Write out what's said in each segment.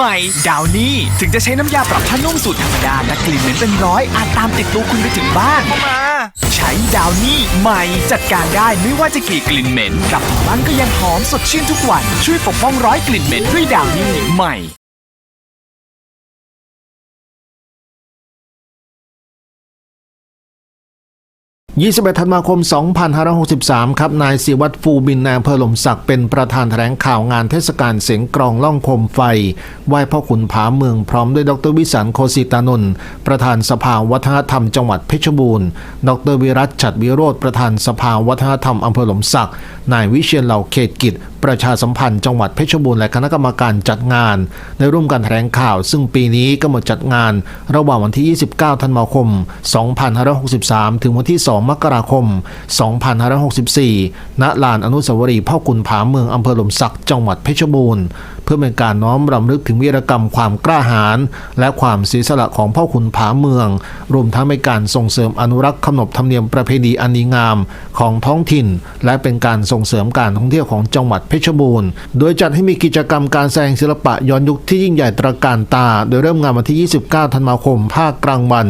ใหม่ ดาวนี่ถึงจะใช้น้ำยาปรับผ้านุ่มสูตรธรรมดาแต่กลิ่นเหม็นเป็นร้อยอาจตามติดตัวคุณไปถึงบ้านมา ใช้ดาวนี่ใหม่ จัดการได้ไม่ว่าจะกี่กลิ่นเหม็นกลับถึงบ้านก็ยังหอมสดชื่นทุกวัน ช่วยปกป้องร้อยกลิ่นเหม็นด้วยดาวนี่ใหม่ 21 ธันวาคม 2563 ครับ นายศิวัตรฟูบินนายอำเภอหลมศักดิ์เป็นประธานแถลงข่าวงานเทศกาลเสียงกรองล่องคมไฟ ไหว้พ่อขุนผาเมืองพร้อมด้วยดรวิสันโคสิตานนท์ประธานสภาวัฒนธรรมจังหวัดเพชรบูรณ์ ดรวิรัตฉัดวิโรธประธานสภาวัฒนธรรมอำเภอหลมศักดิ์นายวิเชียนเหล่าเขตกิจ ประชาสัมพันธ์จังหวัดเพชรบูรณ์และคณะกรรมการจัดงานได้ร่วมกันแถลงข่าว ซึ่งปีนี้กำหนดจัดงาน ระหว่างวันที่ 29 ธันวาคม 2563 ถึงวันที่ 2มกราคม 2564 ณ ลานอนุสาวรีย์พ่อขุนผาเมืองอำเภอหลมศักดิ์จังหวัดเพชรบูรณ์ เพื่อเป็นการน้อมรำลึกถึงวีรกรรมความกล้าหาญและความเสียสละของพ่อขุนผาเมือง รวมทั้งเป็นการส่งเสริมอนุรักษ์ขนบธรรมเนียมประเพณีอันดีงามของท้องถิ่น และเป็นการส่งเสริมการท่องเที่ยวของจังหวัดเพชรบูรณ์ โดยจัดให้มีกิจกรรมการแสดงศิลปะย้อนยุคที่ยิ่งใหญ่ตระการตา โดยเริ่มงานวันที่ 29 ธันวาคมภาคกลางวัน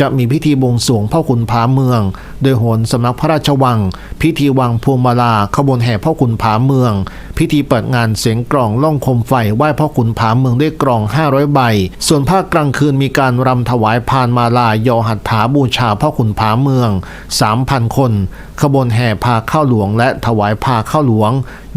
จะมีพิธีบวงสรวงพ่อขุนผาเมือง โดยโหนสำนักพระราชวัง พิธีวางพวงมาลาขบวนแห่พ่อขุนผาเมือง พิธีเปิดงานเสียงกลองล่องคมไฟไหว้พ่อขุนผาเมืองด้วยกลอง 500 ใบ ส่วนภาคกลางคืนมีการรำถวายพานมาลายอหัตถาบูชาพ่อขุนผาเมือง 3,000 คน ขบวนแห่พาเข้าหลวง และถวายพาเข้าหลวง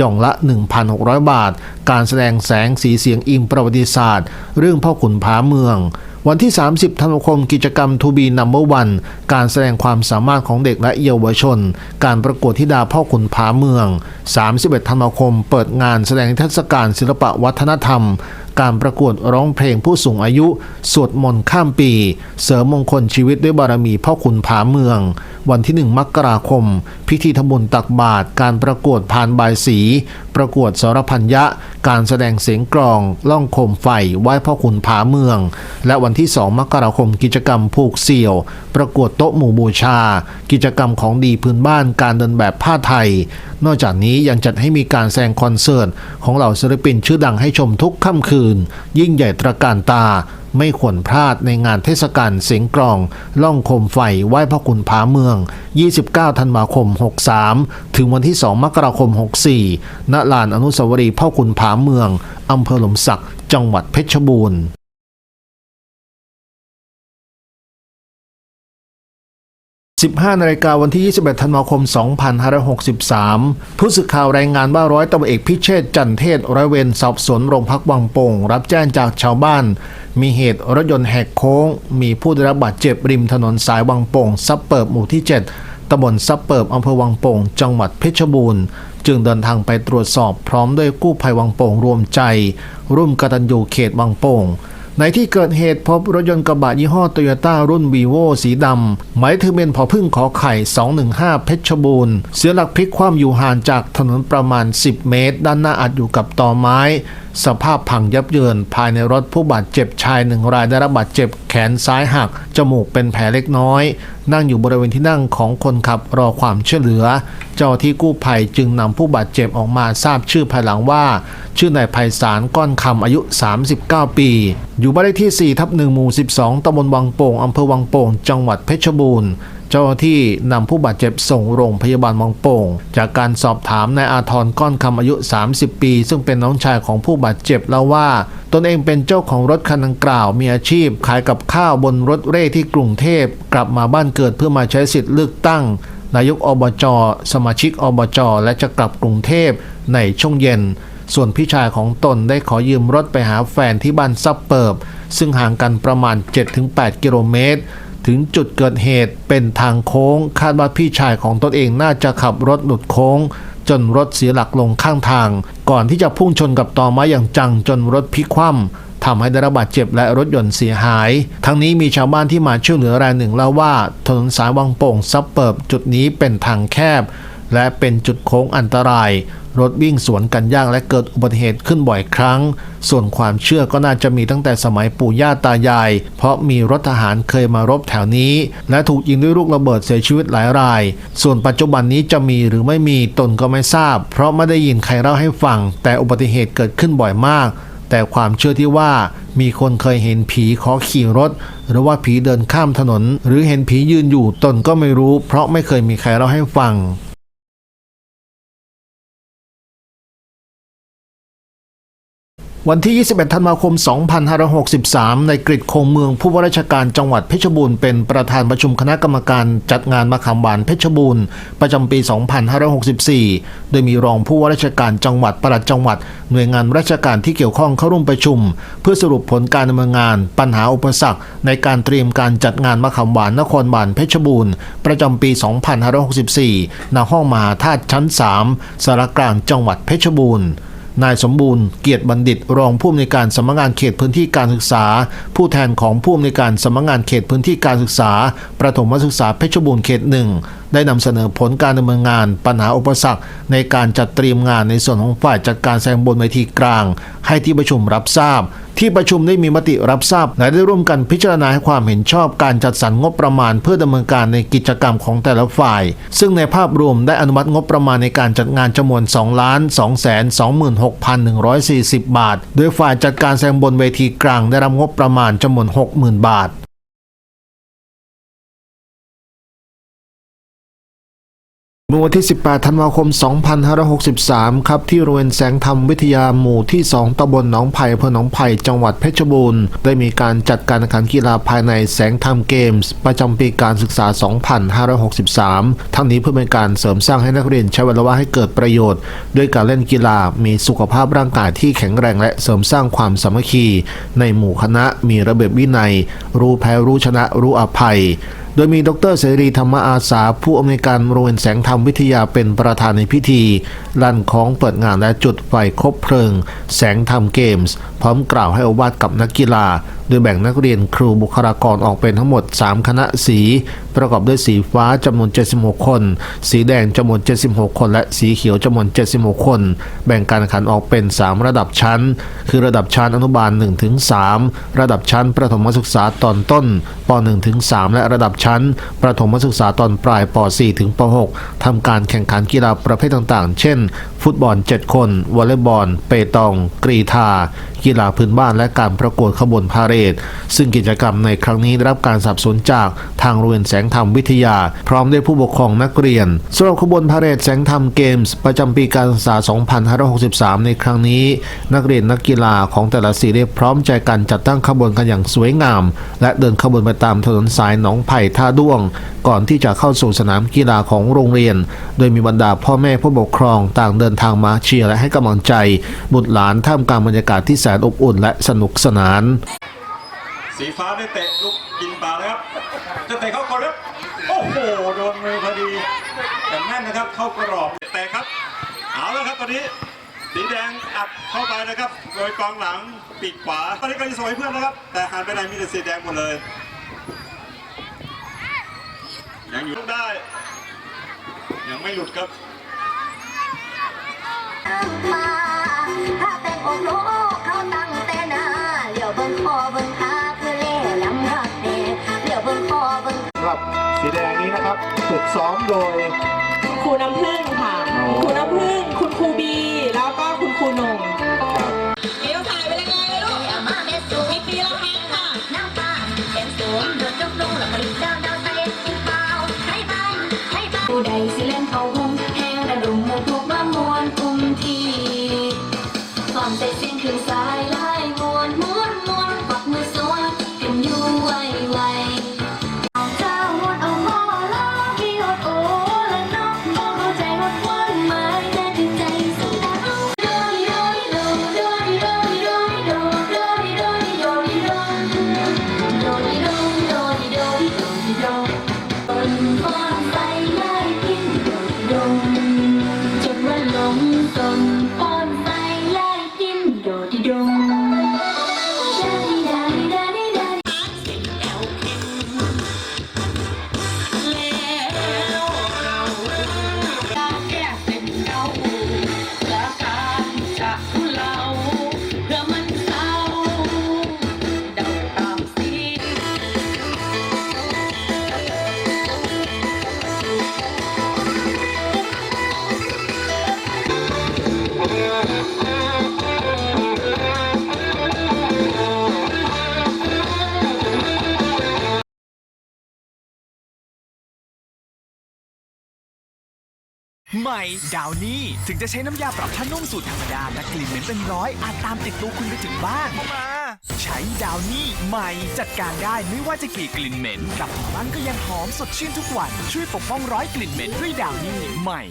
ย่องละ 1,600 บาท การแสดงแสงสีเสียงอิงประวัติศาสตร์ เรื่องพ่อขุนผาเมือง วันที่ 30 ธันวาคมกิจกรรม To Be Number One การแสดงความสามารถของเด็กและเยาวชน การประกวดธิดาพ่อขุนผาเมือง 31 ธันวาคม เปิดงานแสดงเทศกาลศิลปะวัฒนธรรมการประกวดร้องเพลงผู้สูงอายุ สวดมนต์ข้ามปี เสริมมงคลชีวิตด้วยบารมีพ่อขุนผาเมือง วันที่ 1 มกราคม พิธีทำบุญตักบาตรการประกวดพานบายสี ประกวดสรพัญญะ การแสดงเสียงกลอง ล่องโคมไฟไหว้พ่อขุนผาเมือง และวันที่ 2 มกราคมกิจกรรมผูกเสี่ยว ประกวดโต๊ะหมู่บูชา กิจกรรมของดีพื้นบ้านการเดินแบบผ้าไทย นอกจากนี้ยังจัดให้มีการแสดงคอนเสิร์ตของเหล่าศิลปินชื่อดังให้ชมทุกค่ำคืน ยิ่งใหญ่ตระการตา ไม่ควรพลาดในงานเทศกาลเสียงกลอง ล่องคมไฟไหว้พ่อขุนผาเมือง 29 ธันวาคม 63 ถึงวันที่ 2 มกราคม 64 ณ ลานอนุสาวรีย์พ่อขุนผาเมืองอำเภอหลมศักดิ์จังหวัดเพชรบูรณ์ 15นาฬิกาวันที่ 21 ธันวาคม 2563 ผู้สื่อข่าวรายงานว่าร้อยตำรวจเอกพิเชษจันเทศร้อยเวรสอบสวนโรงพักวังโป่ง รับแจ้งจากชาวบ้าน มีเหตุรถยนต์แหกโค้ง มีผู้ได้รับบาดเจ็บริมถนนสายวังโป่งซับเปิบหมู่ที่ 7ตำบลซับเปิบอำเภอวังโป่ง จังหวัดเพชรบูรณ์จึงเดินทางไปตรวจสอบพร้อมด้วยกู้ภัยวังโป่งรวมใจ ร่วมกตัญญูเขตวังโป่ง ในที่เกิดเหตุพบรถยนต์กระบะยี่ห้อโตโยต้ารุ่นวีโวสีดำหมายทะเบียนผอพึ่งขอไข่ 215 เพชรบูรณ์เสียหลักพลิกคว่ำอยู่ห่างจากถนนประมาณ 10 เมตร ด้านหน้าอัดอยู่กับตอไม้สภาพพังยับเยิน ภายในรถผู้บาดเจ็บชายหนึ่งรายได้รับบาดเจ็บแขนซ้ายหัก จมูกเป็นแผลเล็กน้อย นั่งอยู่บริเวณที่นั่งของคนขับรอความช่วยเหลือ เจ้าที่กู้ภัยจึงนำผู้บาดเจ็บออกมาทราบชื่อภายหลังว่า ชื่อนายไพศาลก้อนคำอายุ 39 ปี อยู่บ้านเลขที่4ทับ1หมู่ 12ตำบลวังโป่งอำเภอวังโป่ง จังหวัดเพชรบูรณ์ เจ้าที่นำผู้บาดเจ็บส่งโรงพยาบาลวังโป่ง จากการสอบถามนายอาทรก้อนคำอายุ 30 ปี ซึ่งเป็นน้องชายของผู้บาดเจ็บเล่าว่า ตนเองเป็นเจ้าของรถคันดังกล่าว มีอาชีพ ขายกับข้าวบนรถเร่ที่กรุงเทพ กลับมาบ้านเกิดเพื่อมาใช้สิทธิ์เลือกตั้งนายกอบจ สมาชิกอบจ และจะกลับกรุงเทพในช่วงเย็น ส่วนพี่ชายของตนได้ขอยืมรถไปหาแฟนที่บ้านซับเปิบ ซึ่งห่างกันประมาณ 7-8 กิโลเมตร ถึงจุดเกิดเหตุเป็นทางโค้ง คาดว่าพี่ชายของตนเองน่าจะขับรถหลุดโค้ง จนรถเสียหลักลงข้างทาง ก่อนที่จะพุ่งชนกับตอไม้อย่างจังจนรถพลิกคว่ำทำให้ได้รับบาดเจ็บและรถยนต์เสียหาย ทั้งนี้มีชาวบ้านที่มาช่วยเหลือรายหนึ่งเล่าว่า ถนนสายวังโป่งซับเปิบจุดนี้เป็นทางแคบ และเป็นจุดโค้งอันตราย รถวิ่งสวนกันยากและเกิดอุบัติเหตุขึ้นบ่อยครั้ง ส่วนความเชื่อก็น่าจะมีตั้งแต่สมัยปู่ย่าตายาย เพราะมีรถทหารเคยมารบแถวนี้ และถูกยิงด้วยลูกระเบิดเสียชีวิตหลายราย ส่วนปัจจุบันนี้จะมีหรือไม่มีตนก็ไม่ทราบ เพราะไม่ได้ยินใครเล่าให้ฟัง แต่อุบัติเหตุเกิดขึ้นบ่อยมาก แต่ความเชื่อที่ว่ามีคนเคยเห็นผีขอขี่รถ หรือว่าผีเดินข้ามถนน หรือเห็นผียืนอยู่ตนก็ไม่รู้ เพราะไม่เคยมีใครเล่าให้ฟัง วันที่ 21 ธันวาคม 2563 ในกริดคงเมืองผู้ว่าราชการจังหวัดเพชรบูรณ์เป็นประธานประชุมคณะกรรมการจัดงานมะขามหวานเพชรบูรณ์ประจำปี 2564 โดยมีรองผู้ว่าราชการจังหวัดปลัดจังหวัด หน่วยงานราชการที่เกี่ยวข้องเข้าร่วมประชุม เพื่อสรุปผลการดำเนินงาน ปัญหาอุปสรรค ในการเตรียมการจัดงานมะขามหวานนครบาลเพชรบูรณ์ประจำปี 2564 ณ ห้องมหาธาตุชั้น 3สารกลางจังหวัดเพชรบูรณ์ นายสมบูรณ์เกียรติบัณฑิต รองผู้อำนวยการสำนักงานเขตพื้นที่การศึกษา ผู้แทนของผู้อำนวยการสำนักงานเขตพื้นที่การศึกษา ประถมศึกษาเพชรบูรณ์เขตหนึ่งได้นำเสนอผลการดำเนินงาน ปัญหาอุปสรรค ในการจัดเตรียมงานในส่วนของฝ่ายจัดการแสดงบนเวทีกลาง ให้ที่ประชุมรับทราบ ที่ประชุมได้มีมติรับทราบและได้ร่วมกันพิจารณาให้ความเห็นชอบการจัดสรรงบประมาณเพื่อดำเนินการในกิจกรรมของแต่ละฝ่าย ซึ่งในภาพรวมได้อนุมัติงบประมาณในการจัดงานจำนวน2ล้าน2แสน26,140 บาท โดยฝ่ายจัดการแสดงบนเวทีกลางได้รับงบประมาณจำนวน 60,000 บาท มื่อวันที่ 18 ธันวาคม 2563 ครับ ที่โรงเรียนแสงธรรมวิทยาหมู่ที่ 2ตำบลหนองไผ่อำเภอหนองไผ่จังหวัดเพชรบูรณ์ ได้มีการจัดการแข่งขันกีฬาภายในแสงธรรมเกมส์ ประจำปีการศึกษา 2563 ทั้งนี้เพื่อเป็นการเสริมสร้างให้นักเรียนใช้เวลาว่างให้เกิดประโยชน์ ด้วยการเล่นกีฬามีสุขภาพร่างกายที่แข็งแรงและเสริมสร้างความสามัคคี ในหมู่คณะมีระเบียบวินัย รู้แพ้รู้ชนะรู้อภัย โดยมีดรเสรีธรรมอาสา ผู้อำนวยการโรงเรียนแสงธรรมวิทยาเป็นประธานในพิธีลั่นของเปิดงานและจุดไฟคบเพลิง แสงธรรมเกมส์ พร้อมกล่าวให้อวาทกับนักกีฬา ดยแบ่งนักเรียนครูบุคลากรออกเป็นทั้งหมด 3 คณะสี ประกอบด้วยสีฟ้าจำนวน 76 คน สีแดงจำนวน 76 คน และสีเขียวจำนวน 76 คน แบ่งการแข่งขันออกเป็น 3 ระดับชั้น คือระดับชั้นอนุบาล1-3ระดับชั้นประถมศึกษาตอนต้นป .1-3 และระดับชั้น ประถมศึกษาตอนปลายป .4 ถึงป .6 ทำการแข่งขันกีฬาประเภทต่างๆ เช่น ฟุตบอล 7 คน วอลเลย์บอล เปตอง กรีธา กีฬาพื้นบ้านและการประกวดขบวนพาเหรดซึ่งกิจกรรมในครั้งนี้ได้รับการสนับสนุนจากทางโรงเรียนแสงธรรมวิทยา พร้อมด้วยผู้ปกครองนักเรียนสำหรับขบวนพาเหรดแสงธรรมเกมส์ประจำปีการศึกษา 2563 ในครั้งนี้ นักเรียนนักกีฬาของแต่ละสีได้พร้อมใจกันจัดตั้งขบวนกันอย่างสวยงาม และเดินขบวนไปตามถนนสายหนองไผ่ท่าด้วง ก่อนที่จะเข้าสู่สนามกีฬาของโรงเรียน โดยมีบรรดาพ่อแม่ผู้ปกครองต่างเดินทางมาเชียร์และให้กำลังใจ บุตรหลานท่ามกลางบรรยากาศที่แสนอบอุ่นและสนุกสนาน สีฟ้าได้เตะลูกกินปลานะครับ จะเตะเข้ากรอบครับโอ้โหโดนมือพอดีแต่แม่นนะครับเข้ากรอบเตะครับเอาแล้วครับตอนนี้สีแดงอัดเข้าไปนะครับ โดยกองหลังปีกขวาตอนนี้ก็จะสวยเพื่อนนะครับ แต่หันไปไหนมีแต่สีแดงหมดเลยยังอยู่ได้ ยังไม่หลุดครับมาถ้าเป็นอกโลกเขาตั้ง สีแดงนี้นะครับฝึกซ้อมโดย ครูน้ำผึ้งค่ะ ครูน้ำผึ้งคุณครูบี ใหม่ดาวนี่ถึงจะใช้น้ำยาปรับผ้านุ่มสูตรธรรมดาแต่กลิ่นเหม็นเป็นร้อยอาจตามติดตัวคุณไปถึงบ้านเข้ามา ใช้ดาวนี่ใหม่จัดการได้ไม่ว่าจะกี่กลิ่นเหม็นกลับบ้านก็ยังหอมสดชื่นทุกวัน ช่วยปกป้องร้อยกลิ่นเหม็นด้วยดาวนี่ใหม่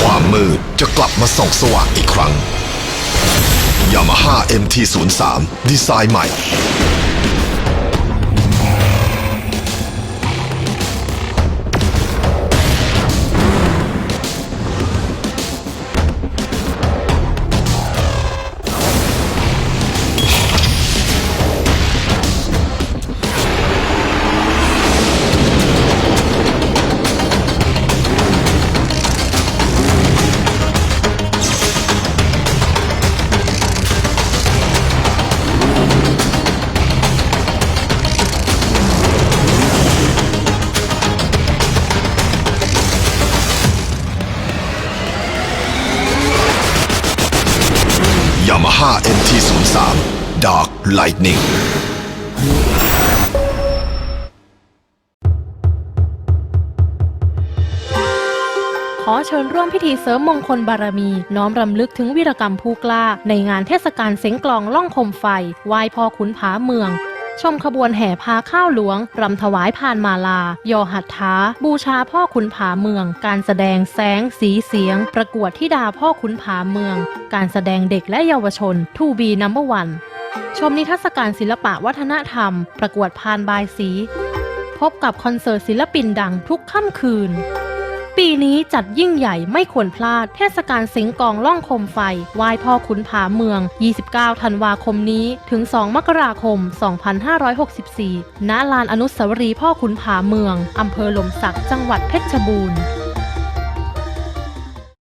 ความมืดจะกลับมาส่องสว่างอีกครั้ง Yamaha MT03 ดีไซน์ใหม่ Lightning ขอเชิญร่วมพิธีเสริมมงคลบารมี น้อมรำลึกถึงวีรกรรมผู้กล้า ในงานเทศกาลเสียงกลองล่องคมไฟไหว้พ่อขุนผาเมือง ชมขบวนแห่พาข้าวหลวง รำถวายพานมาลา ยอหัตถาบูชาพ่อขุนผาเมือง การแสดงแสงสีเสียง ประกวดที่ดาพ่อขุนผาเมือง การแสดงเด็กและเยาวชนทูบีนัมเบอร์วัน ชมนิทรรศการศิลปะวัฒนธรรม ประกวดพานบายสี พบกับคอนเสิร์ตศิลปินดังทุกค่ำคืน ปีนี้จัดยิ่งใหญ่ไม่ควรพลาด เทศกาลสิงกองล่องโคมไฟไหว้พ่อขุนผาเมือง 29 ธันวาคมนี้ ถึง 2 มกราคม 2564 ณ ลานอนุสาวรีย์พ่อขุนผาเมือง อำเภอหลมสัก จังหวัดเพชรบูรณ์